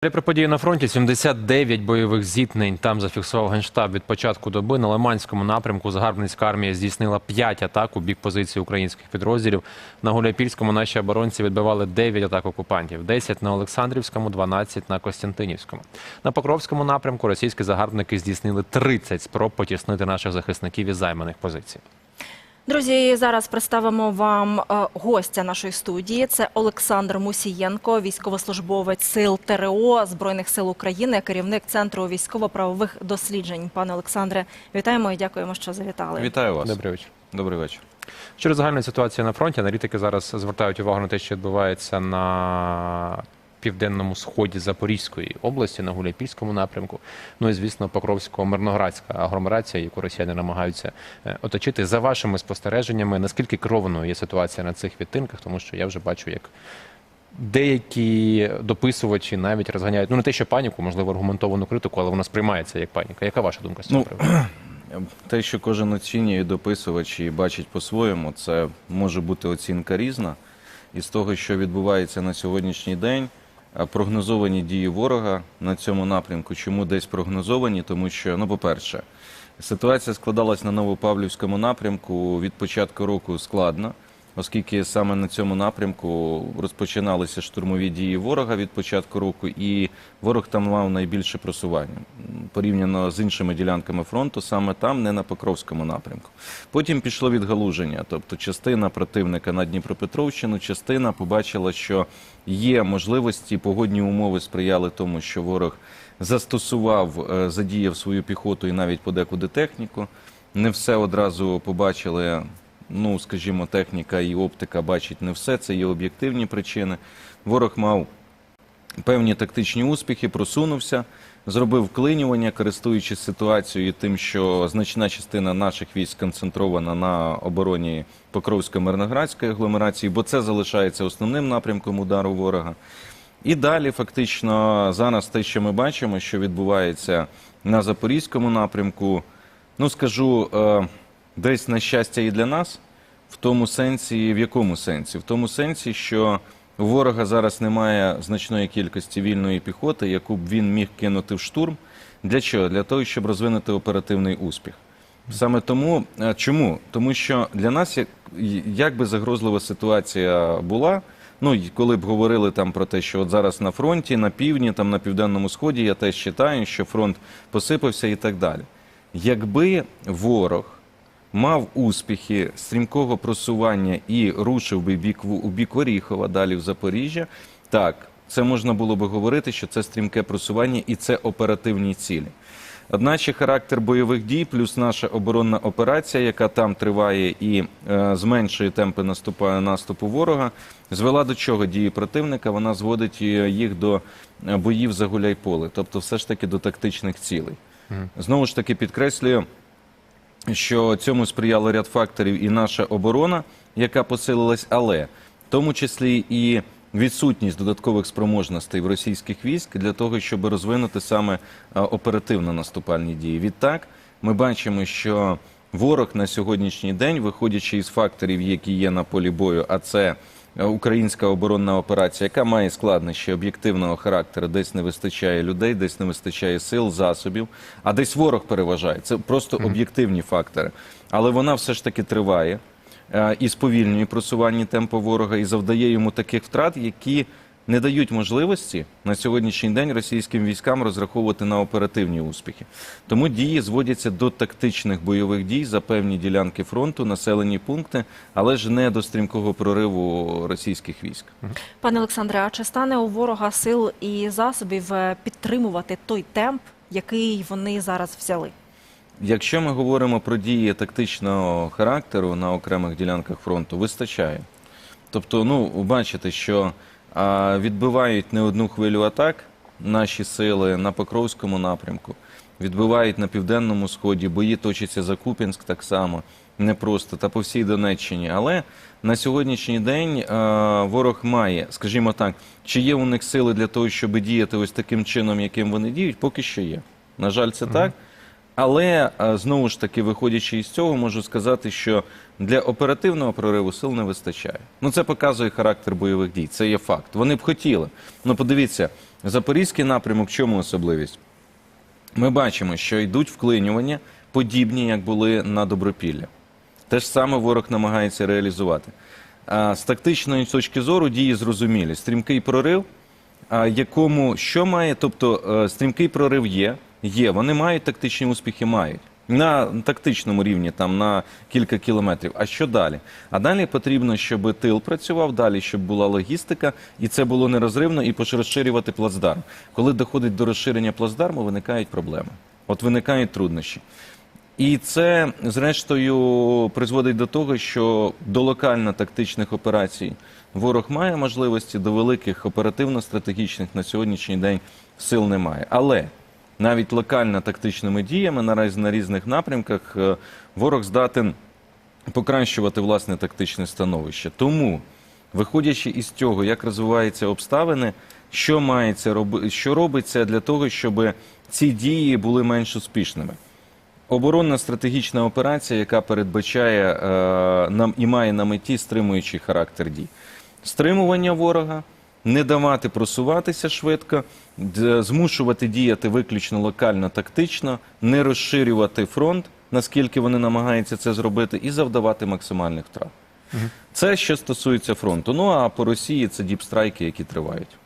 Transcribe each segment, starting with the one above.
Про події на фронті 79 бойових зіткнень там зафіксував генштаб від початку доби. На Лиманському напрямку загарбницька армія здійснила 5 атак у бік позиції українських підрозділів. На Гуляйпільському наші оборонці відбивали 9 атак окупантів, 10 на Олександрівському, 12 на Костянтинівському. На Покровському напрямку російські загарбники здійснили 30 спроб потіснити наших захисників із займаних позицій. Друзі, зараз представимо вам е, гостя нашої студії. Це Олександр Мусієнко, військовослужбовець сил ТРО Збройних сил України, керівник центру військово-правових досліджень. Пане Олександре, вітаємо і дякуємо, що завітали. Вітаю вас. Добрий вечір. Добрий вечір. Щодо загальної ситуації на фронті, аналітики зараз звертають увагу на те, що відбувається на південному сході Запорізької області, на Гуляйпільському напрямку. Ну і звісно, Покровсько-Мирноградська агломерація, яку росіяни намагаються е, оточити. За вашими спостереженнями, наскільки керованою є ситуація на цих відтинках, тому що я вже бачу, як. Деякі дописувачі навіть розганяють ну не те, що паніку, можливо, аргументовану критику, але вона сприймається як паніка. Яка ваша думка з цього Ну, приводу? Те, що кожен оцінює дописувач і бачить по-своєму, це може бути оцінка різна. І з того, що відбувається на сьогоднішній день, прогнозовані дії ворога на цьому напрямку. Чому десь прогнозовані? Тому що, ну, по-перше, ситуація складалась на Новопавлівському напрямку від початку року складно, оскільки саме на цьому напрямку розпочиналися штурмові дії ворога від початку року, і ворог там мав найбільше просування порівняно з іншими ділянками фронту, саме там, не на Покровському напрямку. Потім пішло відгалуження, тобто частина противника на Дніпропетровщину, частина побачила, що є можливості, погодні умови сприяли тому, що ворог застосував, е, задіяв свою піхоту і навіть подекуди техніку. Не все одразу побачили. Ну, скажімо, техніка і оптика бачить не все. Це є об'єктивні причини. Ворог мав певні тактичні успіхи, просунувся, зробив вклинювання, користуючись ситуацією тим, що значна частина наших військ сконцентрована на обороні Покровсько-Мирноградської агломерації, бо це залишається основним напрямком удару ворога. І далі, фактично, зараз те, що ми бачимо, що відбувається на Запорізькому напрямку, ну скажу, е, десь на щастя і для нас, в тому сенсі, в якому сенсі? В тому сенсі, що у ворога зараз немає значної кількості вільної піхоти, яку б він міг кинути в штурм. Для чого? Для того, щоб розвинути оперативний успіх. Саме тому, е, чому? Тому що для нас, як, як би загрозлива ситуація була, ну коли б говорили там про те, що от зараз на фронті, на півдні, там на південному сході, я теж читаю, що фронт посипався і так далі. Якби ворог мав успіхи стрімкого просування і рушив би бік, у бік Оріхова, далі в Запоріжжя, так, це можна було би говорити, що це стрімке просування і це оперативні цілі. Одначе характер бойових дій, плюс наша оборонна операція, яка там триває і е, зменшує темпи наступу, наступу ворога, звела до чого дії противника? Вона зводить е, їх до е, боїв за гуляйполе, тобто все ж таки до тактичних цілей. Знову ж таки підкреслюю, що цьому сприяло ряд факторів і наша оборона, яка посилилась, але в тому числі і відсутність додаткових спроможностей в російських військ для того, щоб розвинути саме е, оперативно наступальні дії. Відтак, ми бачимо, що ворог на сьогоднішній день, виходячи із факторів, які є на полі бою, а це Українська оборонна операція, яка має складнощі об'єктивного характеру, десь не вистачає людей, десь не вистачає сил, засобів, а десь ворог переважає. Це просто об'єктивні фактори. Але вона все ж таки триває е, і сповільнює просування темпу ворога і завдає йому таких втрат, які не дають можливості на сьогоднішній день російським військам розраховувати на оперативні успіхи. Тому дії зводяться до тактичних бойових дій за певні ділянки фронту, населені пункти, але ж не до стрімкого прориву російських військ. Пане Олександре, а чи стане у ворога сил і засобів е, підтримувати той темп, який вони зараз взяли? Якщо ми говоримо про дії тактичного характеру на окремих ділянках фронту, вистачає. Тобто, ну, бачите, що відбивають не одну хвилю атак наші сили на Покровському напрямку, відбивають на південному сході, бої точаться за Куп'янськ так само, непросто, та по всій Донеччині. Але на сьогоднішній день а, ворог має, скажімо так, чи є у них сили для того, щоб діяти ось таким чином, яким вони діють, поки що є. На жаль, це так. Але е, знову ж таки, виходячи із цього, можу сказати, що для оперативного прориву сил не вистачає. Ну це показує характер бойових дій. Це є факт. Вони б хотіли. Ну подивіться, Запорізький напрямок, в чому особливість? Ми бачимо, що йдуть вклинювання, подібні, як були на Добропілля. Те ж саме ворог намагається реалізувати. З тактичної точки зору дії зрозумілі. Стрімкий прорив, а якому що має, тобто е, стрімкий прорив є, є. Вони мають тактичні успіхи, мають. На тактичному рівні, там на кілька кілометрів. А що далі? А далі потрібно, щоб тил працював, далі, щоб була логістика, і це було нерозривно, і розширювати плацдарм. Коли доходить до розширення плацдарму, виникають проблеми. От виникають труднощі. І це, зрештою, призводить до того, що до локально-тактичних операцій ворог має можливості, до великих оперативно-стратегічних на сьогоднішній день сил немає. Але навіть локально-тактичними діями наразі на різних напрямках е, ворог здатен покращувати власне тактичне становище. Тому, виходячи із цього, як розвиваються обставини, що мається роби, що робиться для того, щоб ці дії були менш успішними. Оборонна стратегічна операція, яка передбачає е, нам і має на меті стримуючий характер дій. Стримування ворога, не давати просуватися швидко, змушувати діяти виключно локально тактично, не розширювати фронт, наскільки вони намагаються це зробити, і завдавати максимальних втрат. Це що стосується фронту. Ну а по Росії це діпстрайки, які тривають.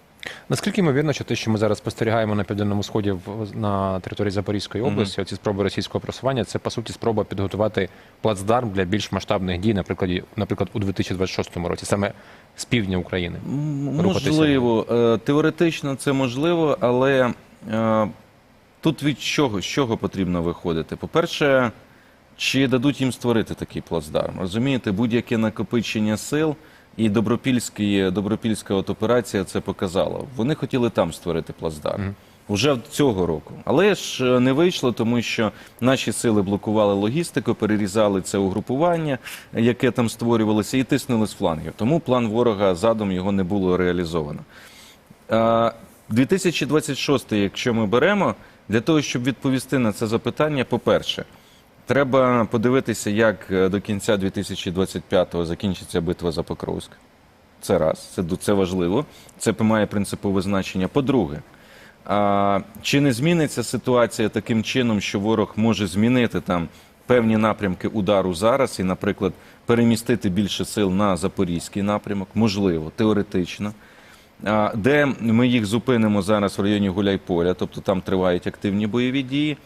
Наскільки ймовірно, що те, що ми зараз спостерігаємо на південному сході на території Запорізької області, оці спроби російського просування, це по суті спроба підготувати плацдарм для більш масштабних дій, наприклад, наприклад, у 2026 році, саме з півдня України. М, рухатися. Можливо, Е, теоретично це можливо, але е, тут від чого, з чого потрібно виходити? По-перше, чи дадуть їм створити такий плацдарм? Розумієте, будь-яке накопичення сил і Добропільський, Добропільська от операція це показала. Вони хотіли там створити плацдарм. Уже цього року. Але ж е, не вийшло, тому що наші сили блокували логістику, перерізали це угрупування, яке там створювалося, і тиснули з флангів. Тому план ворога задум його не було реалізовано. А, 2026, якщо ми беремо, для того, щоб відповісти на це запитання, по-перше, треба подивитися, як е, до кінця 2025-го закінчиться битва за Покровськ. Це раз, це, це важливо, це має принципове значення. По-друге, а, чи не зміниться ситуація таким чином, що ворог може змінити там певні напрямки удару зараз і, наприклад, перемістити більше сил на запорізький напрямок? Можливо, теоретично. А, Де ми їх зупинимо зараз в районі Гуляйполя, тобто там тривають активні бойові дії.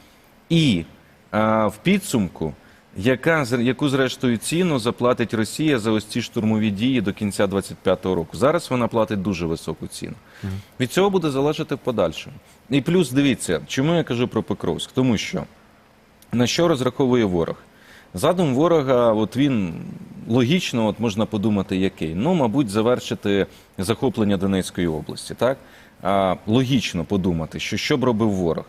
І а, в підсумку, яка, яку зрештою ціну заплатить Росія за ось ці штурмові дії до кінця 25-го року? Зараз вона платить дуже високу ціну. Від цього буде залежати в подальшому. І плюс дивіться, чому я кажу про Покровськ? Тому що на що розраховує ворог? Задум ворога, от він логічно, от можна подумати, який. Ну, мабуть, завершити захоплення Донецької області, так? А, логічно подумати, що що б робив ворог.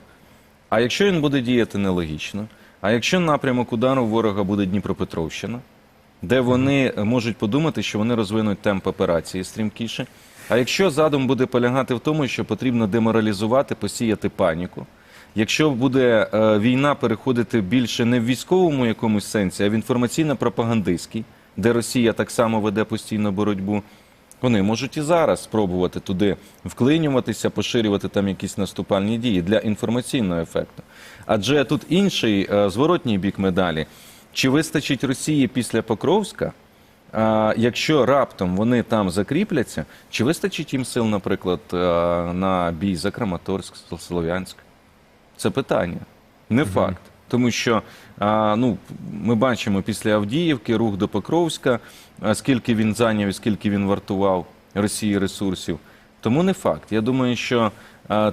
А якщо він буде діяти нелогічно, а якщо напрямок удару ворога буде Дніпропетровщина, де вони можуть подумати, що вони розвинуть темп операції стрімкіше. А якщо задум буде полягати в тому, що потрібно деморалізувати, посіяти паніку. Якщо буде е, війна переходити більше не в військовому якомусь сенсі, а в інформаційно-пропагандистський, де Росія так само веде постійну боротьбу, вони можуть і зараз спробувати туди вклинюватися, поширювати там якісь наступальні дії для інформаційного ефекту. Адже тут інший е, зворотній бік медалі. Чи вистачить Росії після Покровська? Якщо раптом вони там закріпляться, чи вистачить їм сил, наприклад, е, на бій за Краматорськ, Слов'янськ? Це питання, не факт. Тому що ну, ми бачимо після Авдіївки рух до Покровська, скільки він зайняв і скільки він вартував Росії ресурсів. Тому не факт. Я думаю, що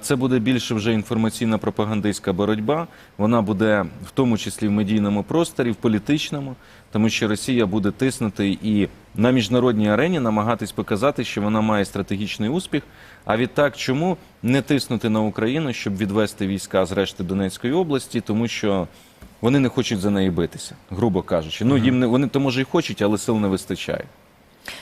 це буде більше вже інформаційно-пропагандистська боротьба. Вона буде в тому числі в медійному просторі, в політичному, тому що Росія буде тиснути і на міжнародній арені намагатись показати, що вона має стратегічний успіх. А відтак, чому не тиснути на Україну, щоб відвести війська з решти Донецької області, тому що вони не хочуть за неї битися, грубо кажучи. Ну їм не вони то може і хочуть, але сил не вистачає.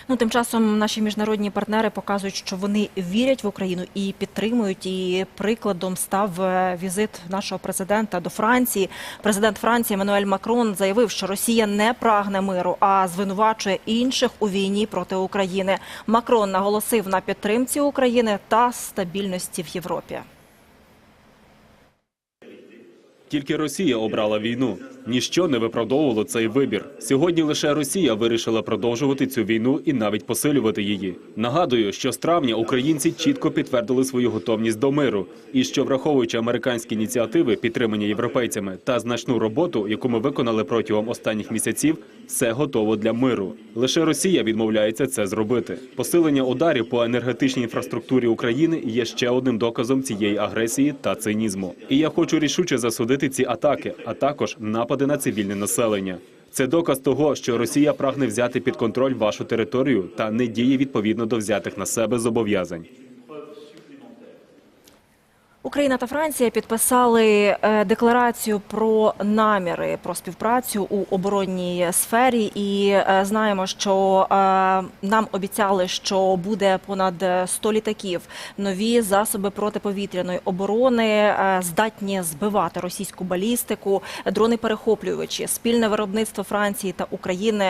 Ну, тим часом наші міжнародні партнери показують, що вони вірять в Україну і підтримують. І прикладом став е, візит нашого президента до Франції. Президент Франції Еммануель Макрон заявив, що Росія не прагне миру, а звинувачує інших у війні проти України. Макрон наголосив на підтримці України та стабільності в Європі. Тільки Росія обрала війну. Ніщо не виправдовувало цей вибір. Сьогодні лише Росія вирішила продовжувати цю війну і навіть посилювати її. Нагадую, що з травня українці чітко підтвердили свою готовність до миру, і що, враховуючи американські ініціативи, підтримані європейцями, та значну роботу, яку ми виконали протягом останніх місяців, все готово для миру. Лише Росія відмовляється це зробити. Посилення ударів по енергетичній інфраструктурі України є ще одним доказом цієї агресії та цинізму. І я хочу рішуче засудити ці атаки, а також напади на цивільне населення. Це доказ того, що Росія прагне взяти під контроль вашу територію та не діє відповідно до взятих на себе зобов'язань. Україна та Франція підписали е, декларацію про наміри про співпрацю у оборонній сфері, і е, знаємо, що е, нам обіцяли, що буде понад 100 літаків, нові засоби протиповітряної оборони, здатні збивати російську балістику, дрони перехоплювачі, спільне виробництво Франції та України.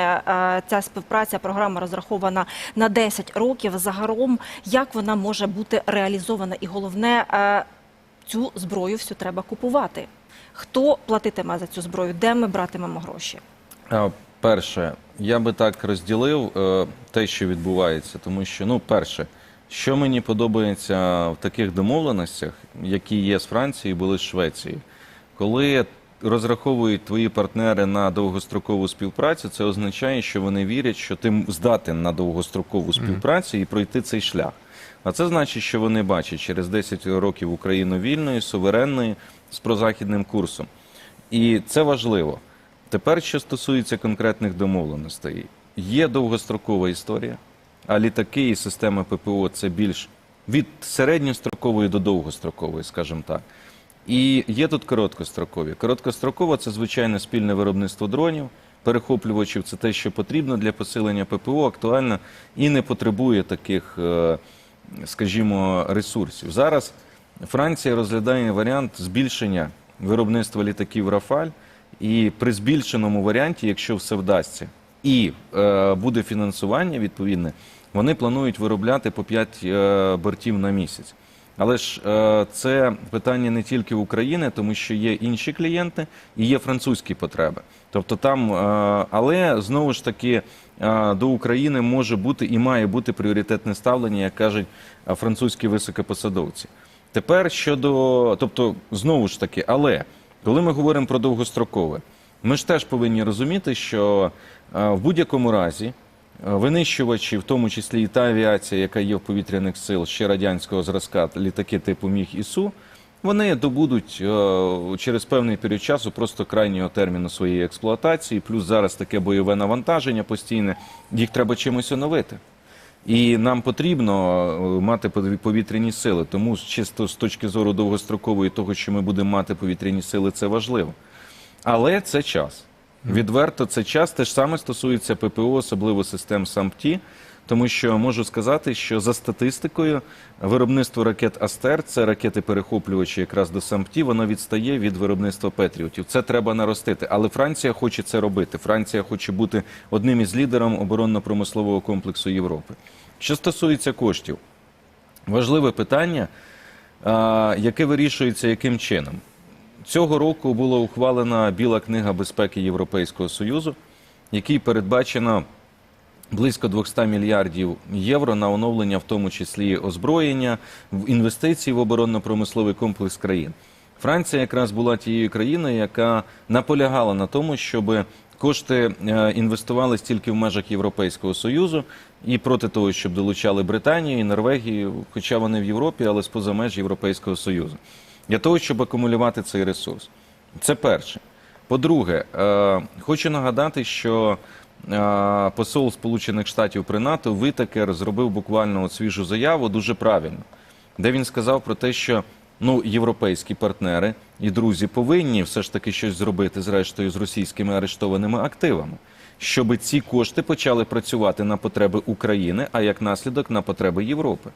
Ця співпраця програма розрахована на 10 років. Загалом як вона може бути реалізована, і головне. Цю зброю всю треба купувати. Хто платитиме за цю зброю? Де ми братимемо гроші? Перше, я би так розділив е, те, що відбувається, тому що, ну, перше, що мені подобається в таких домовленостях, які є з Францією, були з Швецією, коли розраховують твої партнери на довгострокову співпрацю, це означає, що вони вірять, що ти здатен на довгострокову співпрацю і пройти цей шлях. А це значить, що вони бачать через 10 років Україну вільною, суверенною, з прозахідним курсом. І це важливо. Тепер, що стосується конкретних домовленостей, є довгострокова історія, а літаки і система ППО це більш від середньострокової до довгострокової, скажімо так. І є тут короткострокові. Короткостроково це звичайно спільне виробництво дронів, перехоплювачів. Це те, що потрібно для посилення ППО, актуально і не потребує таких, е, скажімо, ресурсів. Зараз Франція розглядає варіант збільшення виробництва літаків Рафаль. І при збільшеному варіанті, якщо все вдасться, і е, буде фінансування відповідне, вони планують виробляти по 5 е, бортів на місяць. Але ж е, це питання не тільки України, тому що є інші клієнти і є французькі потреби. Тобто там, е, але знову ж таки до України може бути і має бути пріоритетне ставлення, як кажуть французькі високопосадовці. Тепер щодо, тобто, знову ж таки, але коли ми говоримо про довгострокове, ми ж теж повинні розуміти, що в будь-якому разі винищувачі, в тому числі і та авіація, яка є в повітряних сил ще радянського зразка, літаки типу Міг ІСУ, вони добудуть е, через певний період часу просто крайнього терміну своєї експлуатації, плюс зараз таке бойове навантаження постійне, їх треба чимось оновити. І нам потрібно е, мати пові- повітряні сили. Тому чисто з точки зору довгострокової того, що ми будемо мати повітряні сили, це важливо. Але це час. Відверто, це час. Те ж саме стосується ППО, особливо систем САМПТІ. Тому що можу сказати, що за статистикою виробництво ракет Астер, це ракети-перехоплювачі якраз до САМПТІ, воно відстає від виробництва Петріотів. Це треба наростити. Але Франція хоче це робити. Франція хоче бути одним із лідером оборонно-промислового комплексу Європи. Що стосується коштів, важливе питання, яке вирішується яким чином. Цього року була ухвалена Біла книга безпеки Європейського Союзу, якій передбачено близько 200 мільярдів євро на оновлення, в тому числі озброєння, інвестиції в оборонно-промисловий комплекс країн. Франція якраз була тією країною, яка наполягала на тому, щоб кошти е, інвестувались тільки в межах Європейського Союзу і проти того, щоб долучали Британію і Норвегію, хоча вони в Європі, але з-поза меж Європейського Союзу, для того, щоб акумулювати цей ресурс. Це перше. По-друге, е, хочу нагадати, що посол Сполучених Штатів при НАТО Витакер зробив буквально от свіжу заяву дуже правильно, де він сказав про те, що ну, європейські партнери і друзі повинні все ж таки щось зробити зрештою з російськими арештованими активами, щоб ці кошти почали працювати на потреби України, а як наслідок на потреби Європи.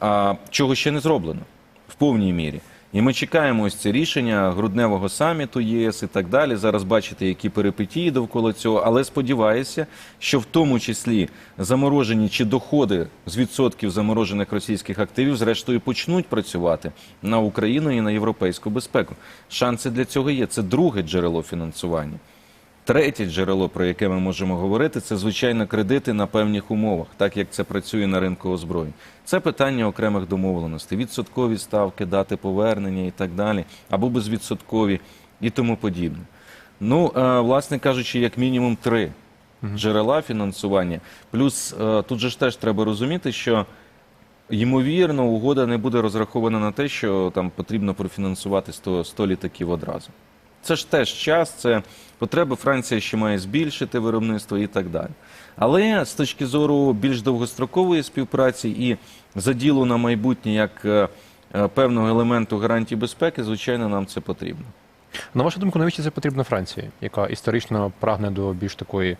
А, чого ще не зроблено в повній мірі. І ми чекаємо ось це рішення грудневого саміту ЄС і так далі. Зараз бачите, які перипетії довкола цього. Але сподіваюся, що в тому числі заморожені чи доходи з відсотків заморожених російських активів, зрештою, почнуть працювати на Україну і на європейську безпеку. Шанси для цього є. Це друге джерело фінансування. Третє джерело, про яке ми можемо говорити, це звичайно кредити на певних умовах, так як це працює на ринку озброєнь. Це питання окремих домовленостей, відсоткові ставки, дати повернення і так далі, або безвідсоткові і тому подібне. Ну, е, власне кажучи, як мінімум три джерела фінансування. Плюс е, тут же ж теж треба розуміти, що ймовірно угода не буде розрахована на те, що там потрібно профінансувати 100, 100 літаків одразу. Це ж теж час, це потреби Франція ще має збільшити виробництво і так далі. Але з точки зору більш довгострокової співпраці і заділу на майбутнє як е, е, певного елементу гарантії безпеки, звичайно, нам це потрібно. На вашу думку, навіщо це потрібно Франції, яка історично прагне до більш такої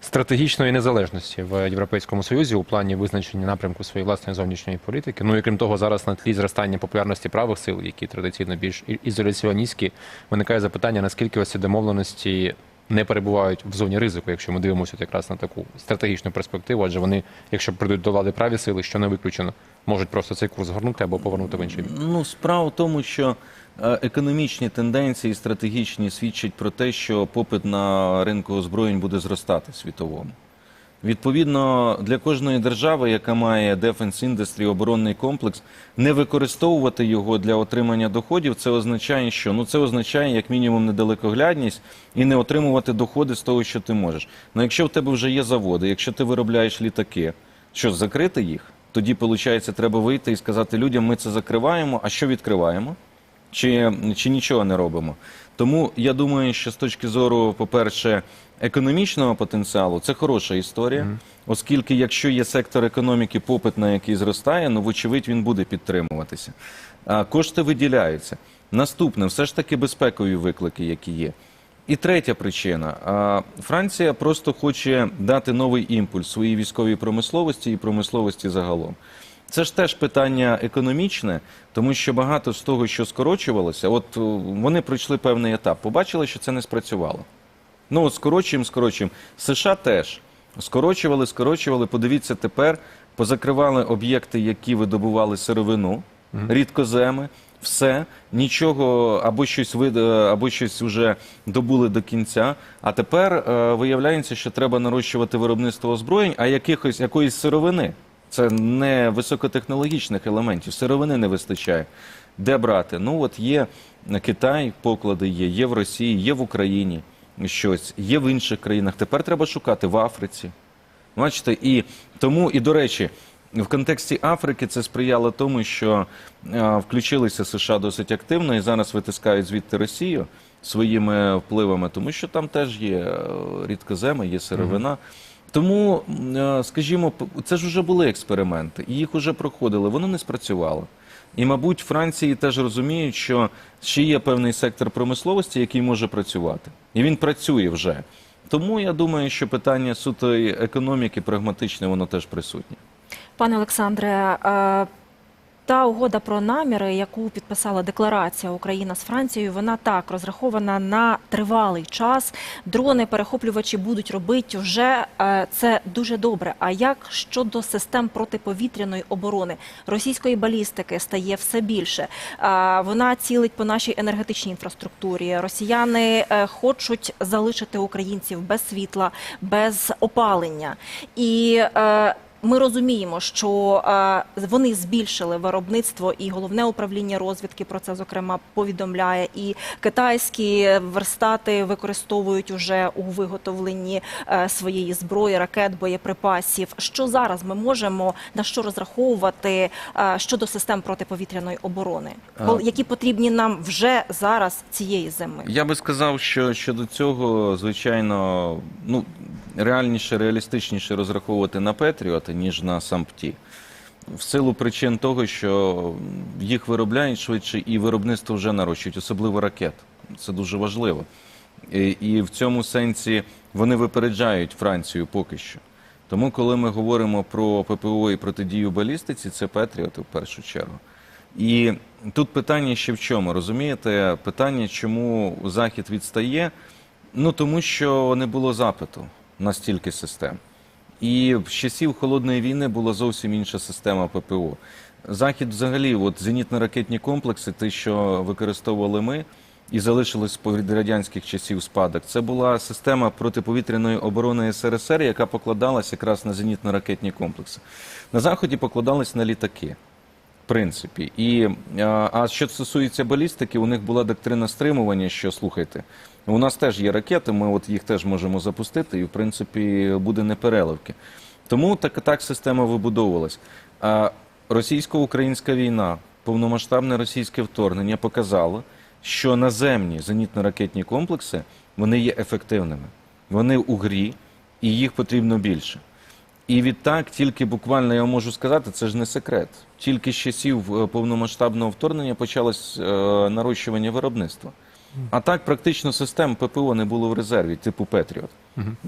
стратегічної незалежності в Європейському Союзі у плані визначення напрямку своєї власної зовнішньої політики? Ну і крім того, зараз на тлі зростання популярності правих сил, які традиційно більш ізоляціоністські, виникає запитання, наскільки ось ці домовленості не перебувають в зоні ризику, якщо ми дивимося якраз на таку стратегічну перспективу, адже вони, якщо прийдуть до влади праві сили, що не виключено, можуть просто цей курс згорнути або повернути в інший бік. Ну, справа в тому, що економічні тенденції стратегічні свідчать про те, що попит на ринку озброєнь буде зростати світовому. Відповідно, для кожної держави, яка має Defense Industry, оборонний комплекс, не використовувати його для отримання доходів, це означає, що ну це означає як мінімум недалекоглядність і не отримувати доходи з того, що ти можеш. Ну, якщо в тебе вже є заводи, якщо ти виробляєш літаки, що закрити їх, тоді виходить, треба вийти і сказати людям, ми це закриваємо. А що відкриваємо? Чи, чи нічого не робимо? Тому я думаю, що з точки зору, по-перше, економічного потенціалу, це хороша історія, оскільки якщо є сектор економіки, попит на який зростає, ну вочевидь він буде підтримуватися. А кошти виділяються. Наступне, все ж таки безпекові виклики, які є. І третя причина. Франція просто хоче дати новий імпульс своїй військовій промисловості і промисловості загалом. Це ж теж питання економічне, тому що багато з того, що скорочувалося, от вони пройшли певний етап, побачили, що це не спрацювало. Ну от скорочуємо, скорочуємо. США теж скорочували, скорочували. Подивіться тепер, позакривали об'єкти, які видобували сировину, рідкоземи. Все, нічого, або щось вид, або щось вже добули до кінця. А тепер е, виявляється, що треба нарощувати виробництво озброєнь, а якихось якоїсь сировини. Це не високотехнологічних елементів. Сировини не вистачає. Де брати? Ну от є Китай, поклади є, є в Росії, є в Україні щось, є в інших країнах. Тепер треба шукати в Африці. Бачите, і тому, і до речі, в контексті Африки це сприяло тому, що е, включилися США досить активно і зараз витискають звідти Росію своїми впливами, тому що там теж є е, рідкоземи, є сировина. Тому, е, скажімо, це ж вже були експерименти, і їх вже проходили, воно не спрацювало. І, мабуть, Франції теж розуміють, що ще є певний сектор промисловості, який може працювати. І він працює вже. Тому я думаю, що питання суто економіки, прагматичне, воно теж присутнє. Пане Олександре, е, та угода про наміри, яку підписала декларація Україна з Францією, вона так розрахована на тривалий час. Дрони перехоплювачі будуть робити вже е, це дуже добре. А як щодо систем протиповітряної оборони російської балістики стає все більше? Е, Вона цілить по нашій енергетичній інфраструктурі. Росіяни е, хочуть залишити українців без світла, без опалення і. Ми розуміємо, що е, вони збільшили виробництво, і головне управління розвідки про це зокрема повідомляє. І китайські верстати використовують уже у виготовленні е, своєї зброї, ракет, боєприпасів. Що зараз ми можемо на що розраховувати е, щодо систем протиповітряної оборони, які потрібні нам вже зараз цієї зими? Я би сказав, що щодо цього, звичайно, ну реальніше, реалістичніше розраховувати на Петріоти, ніж на сампті. в силу причин того, що їх виробляють швидше і виробництво вже нарощують, особливо ракет. Це дуже важливо. І, і в цьому сенсі вони випереджають Францію поки що. Тому, коли ми говоримо про ППО і протидію балістиці, це Петріоти в першу чергу. І тут питання ще в чому, розумієте? Питання, чому Захід відстає? Ну тому що не було запиту на стільки систем. І з часів холодної війни була зовсім інша система ППО. Захід, взагалі, от зенітно-ракетні комплекси, те, що використовували ми, і залишилось з радянських часів спадок. Це була система протиповітряної оборони СРСР, яка покладалась якраз на зенітно-ракетні комплекси. На заході покладались на літаки. В принципі, і а що стосується балістики, у них була доктрина стримування. Що слухайте, у нас теж є ракети, ми от їх теж можемо запустити, і в принципі буде непереливки. Тому так, так система вибудовувалась. А російсько-українська війна, повномасштабне російське вторгнення показало, що наземні зенітно-ракетні комплекси вони є ефективними. Вони у грі, і їх потрібно більше. І відтак, тільки буквально я можу сказати, це ж не секрет. Тільки з часів е, повномасштабного вторгнення почалось е, нарощування виробництва. А так практично систем ППО не було в резерві, типу Петріот.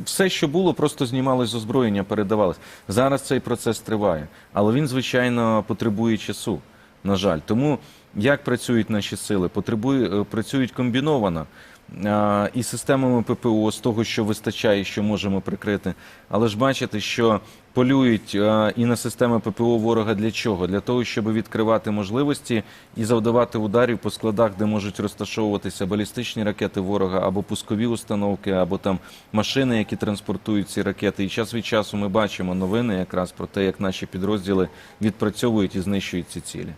Все, що було, просто знімалось з озброєння, передавалось. Зараз цей процес триває, але він, звичайно, потребує часу. На жаль, тому як працюють наші сили? Потребує, е, працюють комбіновано і системами ППО з того, що вистачає, що можемо прикрити. Але ж бачите, що полюють і на системи ППО ворога для чого? Для того, щоб відкривати можливості і завдавати ударів по складах, де можуть розташовуватися балістичні ракети ворога або пускові установки, або там машини, які транспортують ці ракети. І час від часу ми бачимо новини якраз про те, як наші підрозділи відпрацьовують і знищують ці цілі.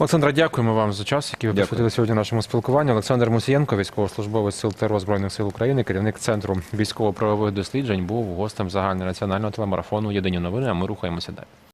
Олександра, дякуємо вам за час, який ви Дякую. присвятили сьогодні нашому спілкуванню. Олександр Мусієнко, військовослужбовець Сил ТРО Збройних сил України, керівник центру військово-правових досліджень, був гостем загальнонаціонального телемарафону Єдині новини. А ми рухаємося далі.